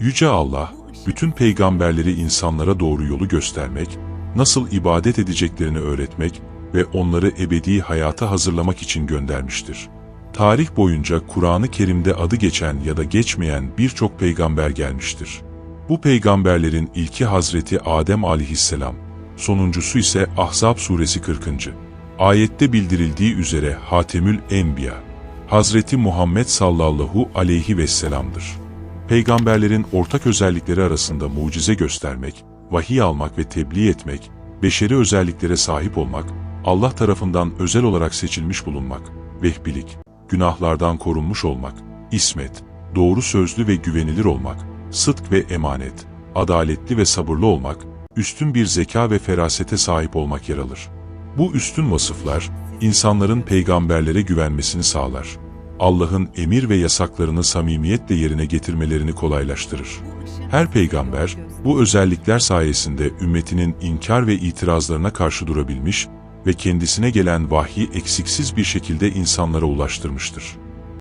Yüce Allah, bütün peygamberleri insanlara doğru yolu göstermek, nasıl ibadet edeceklerini öğretmek ve onları ebedi hayata hazırlamak için göndermiştir. Tarih boyunca Kur'an-ı Kerim'de adı geçen ya da geçmeyen birçok peygamber gelmiştir. Bu peygamberlerin ilki Hazreti Adem aleyhisselam, sonuncusu ise Ahzab suresi 40. Ayette bildirildiği üzere Hatemül Enbiya, Hazreti Muhammed sallallahu aleyhi ve sellem'dir. Peygamberlerin ortak özellikleri arasında mucize göstermek, vahiy almak ve tebliğ etmek, beşeri özelliklere sahip olmak, Allah tarafından özel olarak seçilmiş bulunmak, vehbilik, günahlardan korunmuş olmak, ismet, doğru sözlü ve güvenilir olmak, sıdk ve emanet, adaletli ve sabırlı olmak, üstün bir zeka ve ferasete sahip olmak yer alır. Bu üstün vasıflar, insanların peygamberlere güvenmesini sağlar. Allah'ın emir ve yasaklarını samimiyetle yerine getirmelerini kolaylaştırır. Her peygamber, bu özellikler sayesinde ümmetinin inkar ve itirazlarına karşı durabilmiş ve kendisine gelen vahyi eksiksiz bir şekilde insanlara ulaştırmıştır.